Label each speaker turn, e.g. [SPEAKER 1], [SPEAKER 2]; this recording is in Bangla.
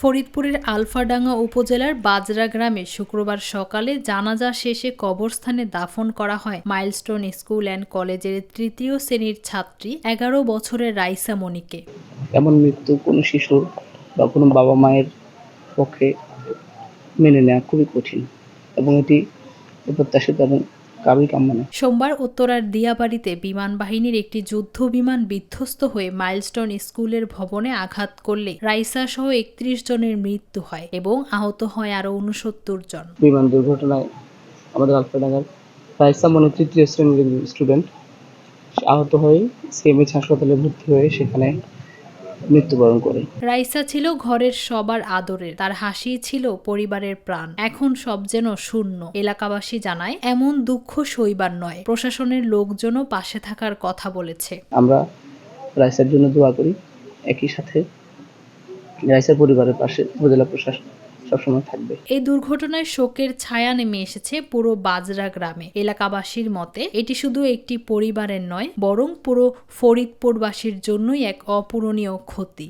[SPEAKER 1] ফরিদপুরের আলফাডাঙ্গা উপজেলার বাজরা গ্রামে শুক্রবার সকালে জানাজা শেষে কবরস্থানে দাফন করা হয়। মাইলস্টোন স্কুল অ্যান্ড কলেজের তৃতীয় শ্রেণির ছাত্রী এগারো বছরের রাইসা মনিকে।
[SPEAKER 2] এমন মৃত্যু কোনো শিশুর বা কোনো বাবা মায়ের পক্ষে মেনে নেওয়া খুবই কঠিন এবং এটি অপ্রত্যাশিত এবং কাম্য
[SPEAKER 1] সোমবার উত্তরার দিয়াবাড়িতে বিমান বাহিনীর একটি যুদ্ধ বিমান বিধ্বস্ত হয়ে মাইলস্টোন স্কুলের ভবনে আঘাত করলে রাইসা সহ একত্রিশ জনের মৃত্যু হয় এবং আহত হয় আরও উনসত্তর জন।
[SPEAKER 2] বিমান দুর্ঘটনায় আমাদের আলফাডাঙ্গার রাইসা মনে তৃতীয় শ্রেণির স্টুডেন্ট আহত হয়ে সিএমএইচ হাসপাতালে ভর্তি হয়ে সেখানে মৃত্যুবরণ করে।
[SPEAKER 1] রাইসা ছিল ঘরের সবার আদরের তার হাসি ছিল পরিবারের প্রাণ। এখন সব যেন শূন্য। এলাকাবাসী জানায় এমন দুঃখ সইবার নয়। প্রশাসনের লোকজনও পাশে থাকার কথা বলেছে।
[SPEAKER 2] আমরা রাইসার জন্য দোয়া করি। একই সাথে রাইসার পরিবারের পাশে উপজেলা প্রশাসন সবসময় থাকবে।
[SPEAKER 1] এই দুর্ঘটনায় শোকের ছায়া নেমে এসেছে পুরো বাজরা গ্রামে। এলাকাবাসীর মতে, এটি শুধু একটি পরিবারের নয়, বরং পুরো ফরিদপুরবাসীর জন্যই এক অপূরণীয় ক্ষতি।